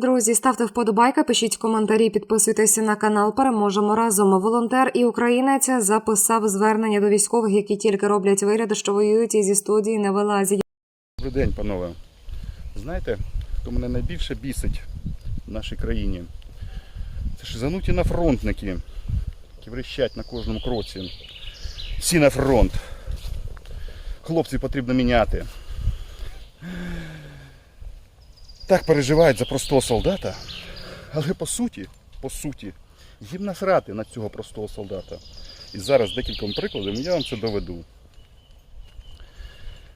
Друзі, ставте вподобайка, пишіть коментарі, підписуйтеся на канал. Переможемо разом. Волонтер і українець записав звернення до військових, які тільки роблять вигляд, що воюють і зі студії не вилазять. Добрий день, панове. Знаєте, хто мене найбільше бісить в нашій країні? Це ж зануті на фронтники, які врещать на кожному кроці. Всі на фронт. Хлопців потрібно міняти. Так переживають за простого солдата. Але по суті, по суті, їм насрати на цього простого солдата. І зараз декільком прикладом я вам це доведу.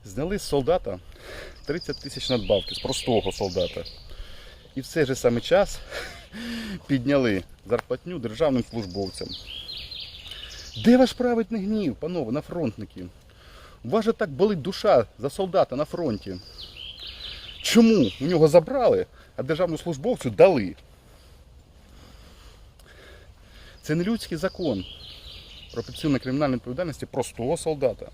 Зняли з солдата 30 тисяч надбавки з простого солдата. І в цей же самий час підняли зарплатню державним службовцям. Де ваш праведний гнів, панове, на фронтники? У вас же так болить душа за солдата на фронті. Чому у нього забрали, а державному службовцю дали? Це не людський закон про підсилення кримінальної відповідальності простого солдата.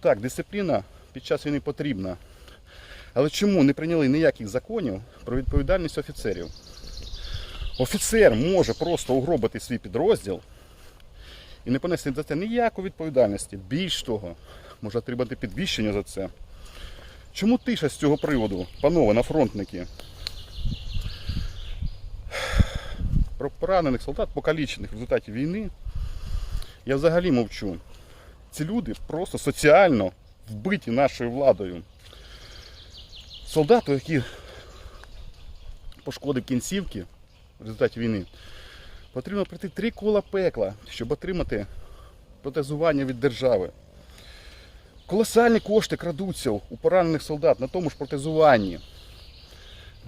Так, дисципліна під час війни потрібна. Але чому не прийняли ніяких законів про відповідальність офіцерів? Офіцер може просто угробити свій підрозділ і не понести за це ніякої відповідальності. Більш того, може отримати підвищення за це. Чому тиша з цього приводу, панове, на фронтники? Про поранених солдат, покалічених в результаті війни, я взагалі мовчу. Ці люди просто соціально вбиті нашою владою. Солдату, який пошкодив кінцівки в результаті війни, потрібно пройти три кола пекла, щоб отримати протезування від держави. Колосальні кошти крадуться у поранених солдат на тому ж протезуванні.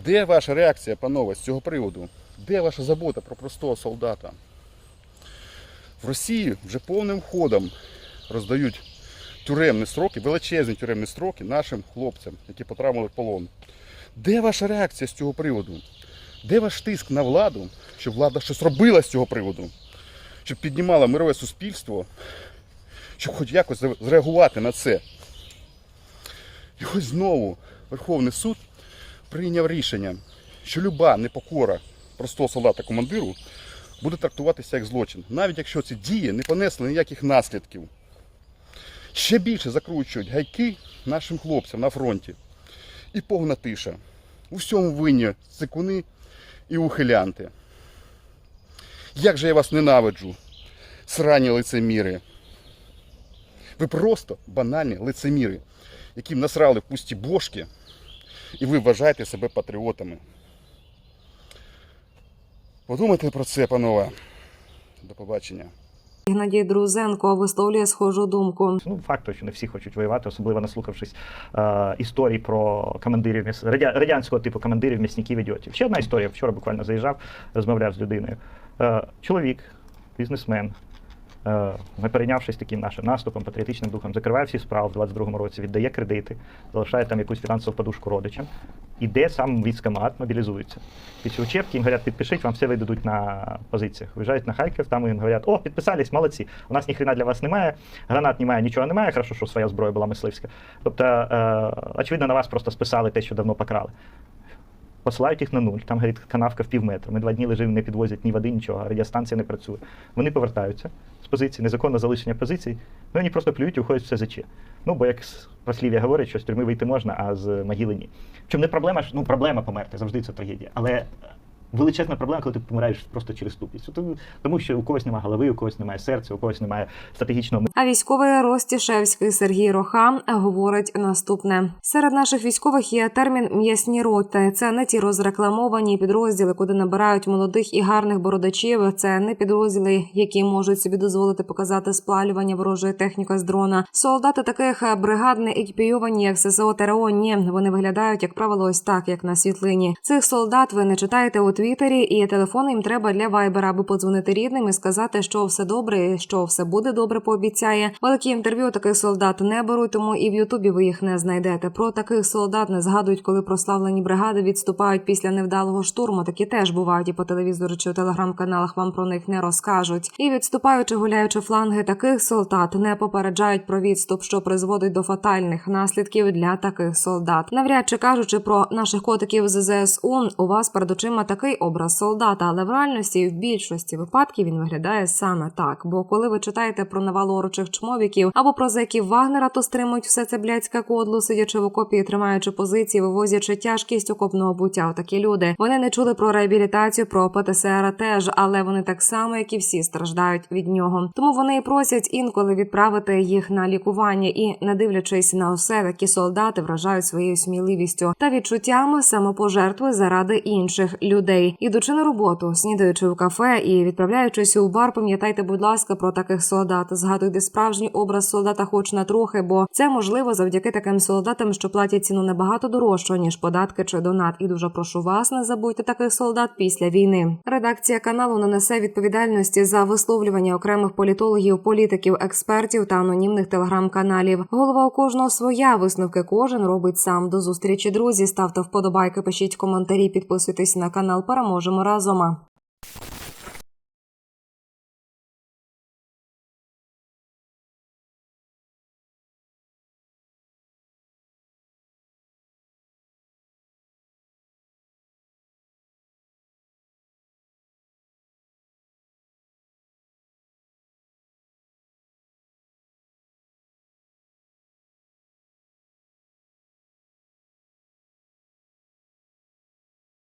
Де ваша реакція, панове, з цього приводу? Де ваша забота про простого солдата? В Росії вже повним ходом роздають тюремні строки, величезні тюремні строки нашим хлопцям, які потрапили в полон. Де ваша реакція з цього приводу? Де ваш тиск на владу, щоб влада щось робила з цього приводу? Щоб піднімала мирове суспільство, щоб хоч якось зреагувати на це? І ось знову Верховний суд прийняв рішення, що люба непокора простого солдата командиру буде трактуватися як злочин, навіть якщо ці дії не понесли ніяких наслідків ще більше закручують гайки нашим хлопцям на фронті. І повна тиша. У всьому винні цикуни і ухилянти. Як же я вас ненавиджу, срані лицеміри. Ви просто банальні лицеміри, яким насрали в пусті бошки, і ви вважаєте себе патріотами. Подумайте про це, панове. До побачення. Геннадій Друзенко висловлює схожу думку. Ну, факт, що не всі хочуть воювати, особливо наслухавшись е, історій про командирів міс- радя- радянського типу командирів, м'ясників, ідіотів. Ще одна історія. Вчора буквально заїжджав, розмовляв з людиною. Е, чоловік, бізнесмен, не перейнявшись таким нашим наступом, патріотичним духом, закриває всі справи в 22-му році, віддає кредити, залишає там якусь фінансову подушку родичам, іде сам в військкомат, мобілізується. Після учебки їм говорять, підпишіть, вам все видадуть на позиціях. Виїжджають на Харків, там їм говорять, о, підписались, молодці. У нас ніхрена для вас немає, гранат немає, нічого немає. Хорошо, що своя зброя була мисливська. Тобто, е, очевидно, на вас просто списали те, що давно покрали. Посилають їх на нуль, там говорить канавка в пів метра. Ми два дні лежимо, не підвозять ні води, нічого, радіостанція не працює. Вони повертаються з позиції, незаконне залишення позицій. Ну вони просто плюють і уходять в СЗЧ. Ну, бо як прослів'я говорить, що з тюрми вийти можна, а з могили ні. Чому не проблема, ж- ну проблема померти, завжди це трагедія. Але величезна проблема, коли ти помираєш просто через тупість. Тому- Тому що у когось немає голови, у когось немає серця, у когось немає стратегічного А військовий Ростішевський Сергій Роха говорить наступне: серед наших військових є термін м'ясні роти. Це не ті розрекламовані підрозділи, куди набирають молодих і гарних бородачів. Це не підрозділи, які можуть собі дозволити показати спалювання ворожої техніки з дрона. Солдати таких бригад не екіпійовані, як ССО ТРО. Ні, вони виглядають як правило ось так, як на світлині. Цих солдат ви не читаєте у Твіттері, і телефон їм треба для вайбера, аби подзвонити рідним і сказати, що все добре, що все буде добре. Пообіцяє. Великі інтерв'ю таких солдат не беруть, тому і в Ютубі ви їх не знайдете. Про таких солдат не згадують, коли прославлені бригади відступають після невдалого штурму. Такі теж бувають і по телевізору чи у телеграм-каналах вам про них не розкажуть. І відступаючи, гуляючи фланги таких солдат, не попереджають про відступ, що призводить до фатальних наслідків для таких солдат. Навряд чи кажучи про наших котиків з ЗСУ, у вас перед очима такий образ солдата, але в реальності в більшості випадків він виглядає саме так. Бо коли ви читаєте про навалу орочих чмовіків або про зеків Вагнера, то стримують все це блядське кодло, сидячи в окопі, тримаючи позиції, вивозячи тяжкість окопного буття. Такі люди вони не чули про реабілітацію, про ПТСР теж, але вони так само, як і всі, страждають від нього. Тому вони і просять інколи відправити їх на лікування і, не дивлячись на усе, такі солдати вражають своєю сміливістю та відчуттями самопожертви заради інших людей. Ідучи на роботу, снідаючи в кафе і відправляючись у бар, пам'ятайте, будь ласка, про таких солдат. Згадуйте справжній образ солдата, хоч на трохи, бо це можливо завдяки таким солдатам, що платять ціну набагато дорожче, ніж податки чи донат. І дуже прошу вас, не забудьте таких солдат після війни. Редакція каналу не несе відповідальності за висловлювання окремих політологів, політиків, експертів та анонімних телеграм-каналів. Голова у кожного своя висновки кожен робить сам. До зустрічі, друзі. Ставте вподобайки, пишіть коментарі, підписуйтесь на канал. Переможемо разом.